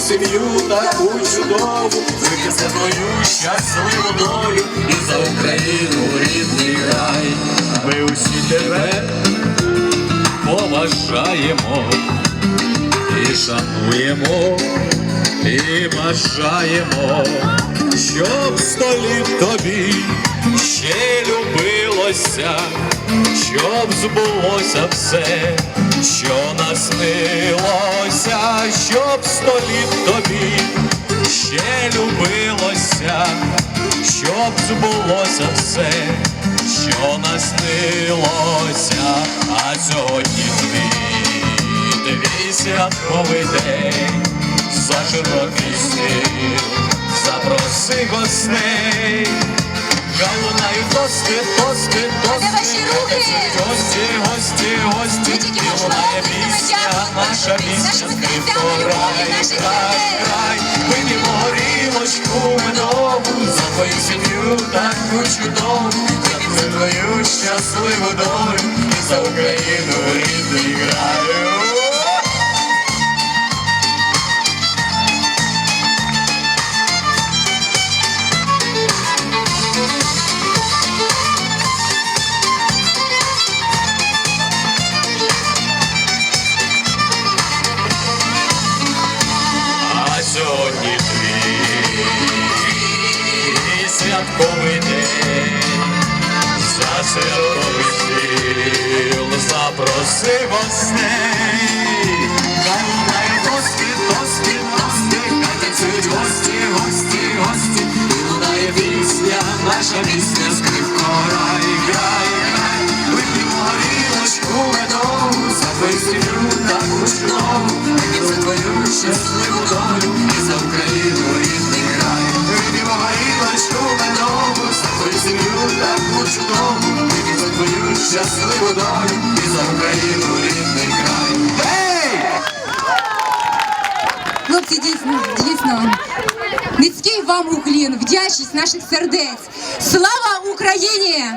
сім'ю таку чудову, вип'ємо за твою щасливу долю і за Україну рідний край. Ми усі тебе поважаємо і шануємо, і бажаємо, щоб сто літ тобі ще любилося, щоб збулося все, що наснилося, щоб сто літ тобі ще любилося, щоб збулося все, що наснилося, а сьогодні твій, твій святковий день, за широкий стіл, запроси гостей, тости, тости, тости, ваші руки? гості, гості, гості, тільки лунає пісня, наша пісня, рай, рай, рай, вип'ємо горілочку медову, за твою сім'ю таку чудову, за твою щасливу долю, і за Україну рідний краю. Твій святковий день, за святковий стіл запроси гостей, хай гості, гості, гості, хай танцюють гості, гості, гості, і лунає пісня, наша пісня, скрипко, грай, грай, грай, вип'ємо горілочку медову, за твою сім'ю чудову, і за твою щасливу долю, щасливу долю, і за Україну рідний край. Гей! Хлопці, дійсно, дійсно. Низький вам уклін, вдячність наших сердець. Слава Україні!